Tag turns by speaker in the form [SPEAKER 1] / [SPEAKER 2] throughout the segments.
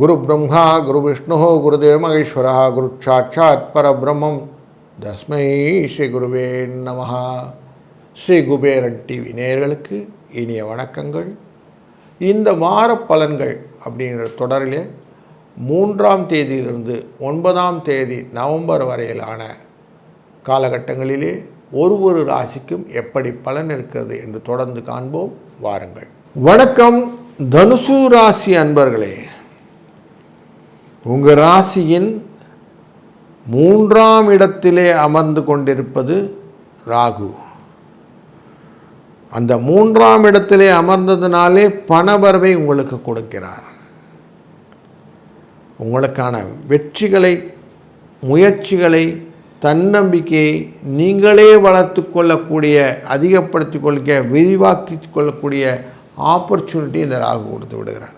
[SPEAKER 1] குரு பிரம்மா குரு விஷ்ணு குருதேவ மகேஸ்வரா குரு சாட்சாத் பரபிரம்மம். தஸ்மை ஸ்ரீ குருவே நமஹா ஸ்ரீ குபேரன் டிவி நேயர்களுக்கு இனிய வணக்கங்கள். இந்த வார பலன்கள் அப்படிங்கிற தொடரிலே மூன்றாம் தேதியிலிருந்து ஒன்பதாம் தேதி நவம்பர் வரையிலான காலகட்டங்களிலே ஒரு ஒரு ராசிக்கும் எப்படி பலன் இருக்கிறது என்று தொடர்ந்து காண்போம். வாருங்கள். வணக்கம் தனுசு ராசி அன்பர்களே. உங்கள் ராசியின் மூன்றாம் இடத்திலே அமர்ந்து கொண்டிருப்பது ராகு. அந்த மூன்றாம் இடத்திலே அமர்ந்ததுனாலே பணவரவை உங்களுக்கு கொடுக்கிறார். உங்களுக்கான வெற்றிகளை முயற்சிகளை தன்னம்பிக்கையை நீங்களே வளர்த்து கொள்ளக்கூடிய அதிகப்படுத்தி கொள்ள விரிவாக்கி கொள்ளக்கூடிய ஆப்பர்ச்சுனிட்டி இந்த ராகு கொடுத்து விடுகிறார்.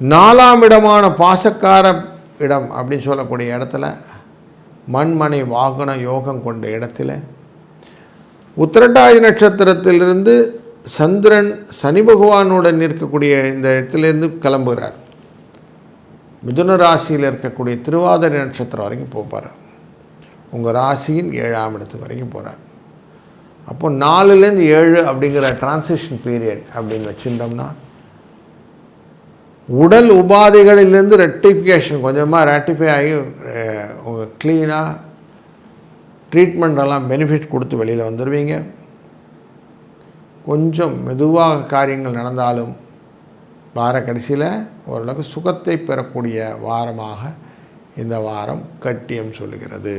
[SPEAKER 1] நாலாம் இடமான பாசக்கார இடம் அப்படின்னு சொல்லக்கூடிய இடத்துல மண்மனை வாகன யோகம் கொண்ட இடத்துல உத்திரட்டாதி நட்சத்திரத்திலிருந்து சந்திரன் சனி பகவானுடன் இருக்கக்கூடிய இந்த இடத்துலேருந்து கிளம்புகிறார். மிதுன ராசியில் இருக்கக்கூடிய திருவாதிரை நட்சத்திரம் வரைக்கும் போப்பார். உங்கள் ராசியின் ஏழாம் இடத்துக்கு வரைக்கும் போகிறார் அப்போ நாலுலேருந்து ஏழு அப்படிங்கிற டிரான்சிஷன் பீரியட் அப்படின்னு வச்சுட்டோம்னா உடல் உபாதைகளிலிருந்து ரெட்டிஃபிகேஷன் கொஞ்சமாக ரெட்டிஃபை ஆகி உங்கள் க்ளீனாக ட்ரீட்மெண்ட் எல்லாம் பெனிஃபிட் கொடுத்து வெளியில் வந்துடுவீங்க கொஞ்சம் மெதுவாக காரியங்கள் நடந்தாலும் வார கடைசியில் ஓரளவுக்கு சுகத்தை பெறக்கூடிய வாரமாக இந்த வாரம் கட்டியம் சொல்லுகிறது.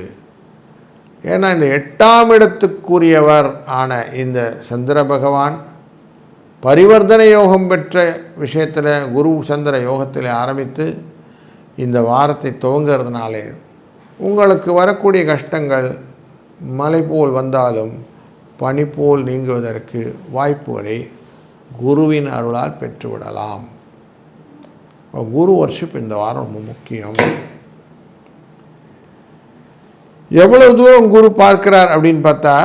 [SPEAKER 1] ஏன்னா இந்த எட்டாம் இடத்துக்குரியவர் ஆன இந்த சந்திர பகவான் பரிவர்த்தனை யோகம் பெற்ற விஷயத்தில் குரு சந்திர யோகத்தில் ஆரம்பித்து இந்த வாரத்தை துவங்கிறதுனாலே உங்களுக்கு வரக்கூடிய கஷ்டங்கள் மலை போல் வந்தாலும் பனி போல் நீங்குவதற்கு வாய்ப்புகளை குருவின் அருளால் பெற்றுவிடலாம். குரு வர்ஷிப் இந்த வாரம் ரொம்ப முக்கியம். எவ்வளவு தூரம் குரு பார்க்கிறார் அப்படின்னு பார்த்தா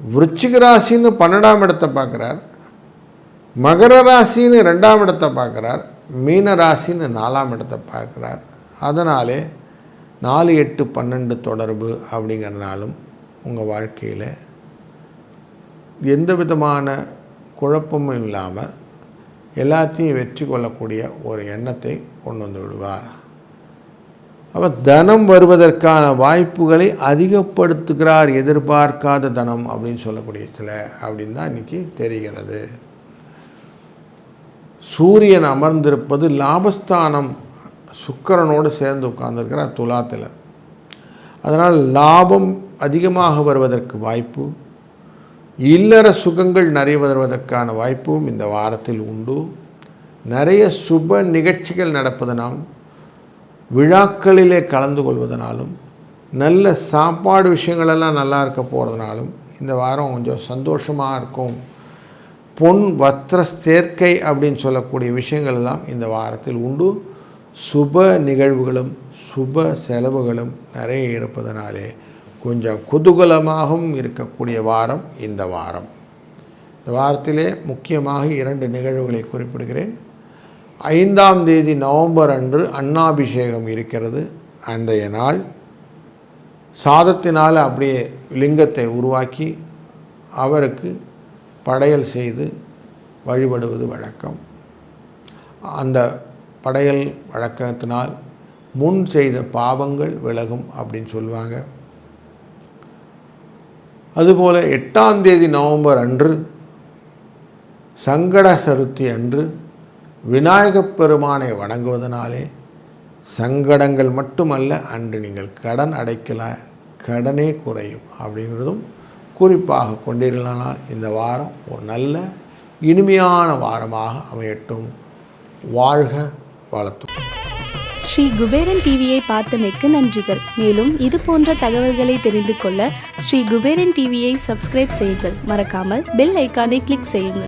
[SPEAKER 1] விருச்சிக ராசின்னு பன்னெண்டாம் இடத்தை பார்க்குறார். மகர ராசின்னு ரெண்டாம் இடத்தை பார்க்குறார். மீன ராசின்னு நாலாம் இடத்தை பார்க்குறார். அதனாலே நாலு எட்டு பன்னெண்டு தொடர்பு அப்படிங்கிறனாலும் உங்கள் வாழ்க்கையில் எந்த விதமான குழப்பமும் இல்லாமல் எல்லாத்தையும் வெற்றி கொள்ளக்கூடிய ஒரு எண்ணத்தை கொண்டு வந்து விடுவார். அப்போ தனம் வருவதற்கான வாய்ப்புகளை அதிகப்படுத்துகிறார் எதிர்பார்க்காத தனம் அப்படின்னு சொல்லக்கூடிய சில அப்படின்னு தான் இன்றைக்கி தெரிகிறது. சூரியன் அமர்ந்திருப்பது லாபஸ்தானம். சுக்கிரனோடு சேர்ந்து உட்கார்ந்துருக்கிறார் துலாத்தில். அதனால் லாபம் அதிகமாக வருவதற்கு வாய்ப்பு இல்லற சுகங்கள் நிறைய வருவதற்கான வாய்ப்பும் இந்த வாரத்தில் உண்டு. நிறைய சுப நிகழ்ச்சிகள் நடப்பதனால் விழாக்களிலே கலந்து கொள்வதனாலும் நல்ல சாப்பாடு விஷயங்களெல்லாம் நல்லா இருக்க போகிறதுனாலும் இந்த வாரம் கொஞ்சம் சந்தோஷமாக இருக்கும். பொன் வத்திர சேர்க்கை அப்படின்னு சொல்லக்கூடிய விஷயங்கள் எல்லாம் இந்த வாரத்தில் உண்டு. சுப நிகழ்வுகளும் சுப செலவுகளும் நிறைய இருப்பதனாலே கொஞ்சம் குதூகலமாகவும் இருக்கக்கூடிய வாரம் இந்த வாரம். இந்த வாரத்திலே முக்கியமாக இரண்டு நிகழ்வுகளை குறிப்பிடுகிறேன். ஐந்தாம் தேதி நவம்பர் அன்று அன்னாபிஷேகம் இருக்கிறது. அன்றைய நாள் சாதத்தினால் அப்படியே லிங்கத்தை உருவாக்கி அவருக்கு படையல் செய்து வழிபடுவது வழக்கம். அந்த படையல் வழக்கத்தினால் முன் செய்த பாவங்கள் விலகும் அப்படின்னு சொல்லுவாங்க. அதுபோல் எட்டாம் தேதி நவம்பர் அன்று சங்கட சதுர்த்தி அன்று விநாயகப் பெருமானை வணங்குவதனாலே சங்கடங்கள் மட்டுமல்ல அன்று நீங்கள் கடன் அடைக்கல கடனே குறையும் அப்படிங்கிறதும் குறிப்பாக கொண்டீர்களானால் இந்த வாரம் ஒரு நல்ல இனிமையான வாரமாக அமையட்டும். வாழ்க வளர்த்தும்
[SPEAKER 2] ஸ்ரீ குபேரன் டிவியை பார்த்தமைக்கு நன்றிகள். மேலும் இது போன்ற தகவல்களை தெரிந்து கொள்ள ஸ்ரீ குபேரன் டிவியை சப்ஸ்கிரைப் செய்யுங்கள். மறக்காமல் பெல் ஐக்கானை கிளிக் செய்யுங்கள்.